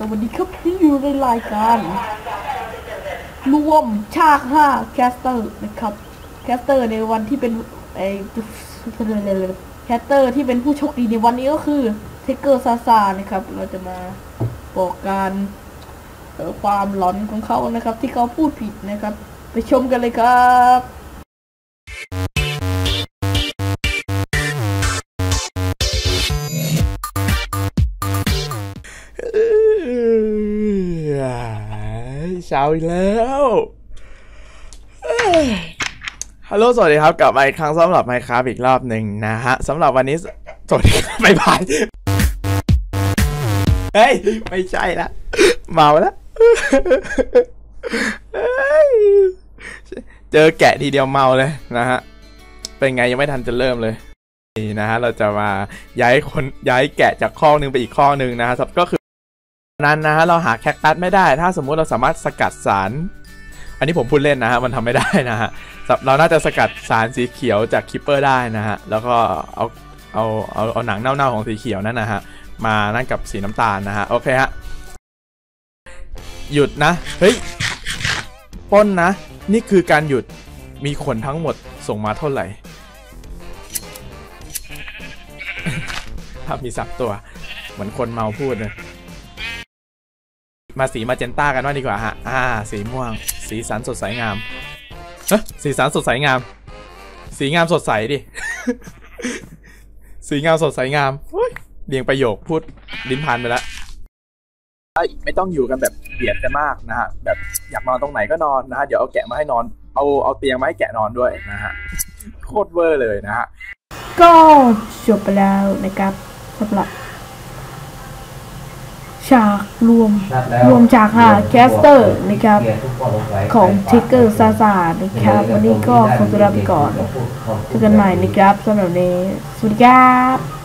สวัสดีครับที่อยู่ในรายการ รวมชาติห้าแคสเตอร์นะครับ แคสเตอร์ในวันที่เป็นไอแคสเตอร์ที่เป็นผู้โชคดีในวันนี้ก็คือเทเกอร์ซาซานะครับ เราจะมาบอกการเออความหลอนของเขานะครับ ที่เขาพูดผิดนะครับ ไปชมกันเลยครับ เช้าอีกแล้วฮัลโหลสวัสดีครับกลับมาอีกครั้งสำหรับไมค์ครับอีกรอบหนึ่งนะฮะสำหรับวันนี้สวัสดีครับบ๊ายบายเฮ้ย ไม่ใช่ละเมาล้วเฮ้ยเจอแกะทีเดียวเมาเลยนะฮะ เป็นไงยังไม่ทันจะเริ่มเลย นี่นะฮะ เราจะมาย้ายคนย้ายแกะจากข้อหนึ่งไปอีกข้อหนึ่งนะฮะก็คือ นั้นนะฮะเราหาแคคตัสไม่ได้ ถ้าสมมุติเราสามารถสกัดสาร อันนี้ผมพูดเล่นนะฮะมันทำไม่ได้นะฮะเราน่าจะสกัดสารสีเขียวจากคิปเปอร์ได้นะฮะแล้วก็เอาเอาเอาเอาหนังเน่าๆของสีเขียวนั่นนะฮะมานั่นกับสีน้ำตาลนะฮะโอเคฮะหยุดนะเฮ้ยป้นนะ นี่คือการหยุดมีคนทั้งหมดส่งมาเท่าไหร่ภาพมีสับตัว เหมือนคนเมาพูดเลย มาสีมาเจนต้ากันว่าดีกว่าฮะ อ่า สีม่วง สีสันสดใสงามเฮ้สีสันสดใสงาม สีงามสดใสดิ สีงามสดใสงามเฮ้ยเรียงประโยคพูดลิ้นพันไปแล้วไม่ต้องอยู่กันแบบเบียดกันมากนะฮะ แบบอยากนอนตรงไหนก็นอนนะฮะ เดี๋ยวเอาแกะมาให้นอน เอาเอาเตียงมาให้แกะนอนด้วยนะฮะ โคตรเวอร์เลยนะฮะ ก็จบไปแล้วนะครับสำหรับ ฉากรวมรวมฉากหาแคสเตอร์นะครับ ของทิกเกอร์ซาซานะครับ วันนี้ก็ขอตัวลาไปก่อนเจอกันใหม่นะครับสำหรับวันนี้สวัสดีครับ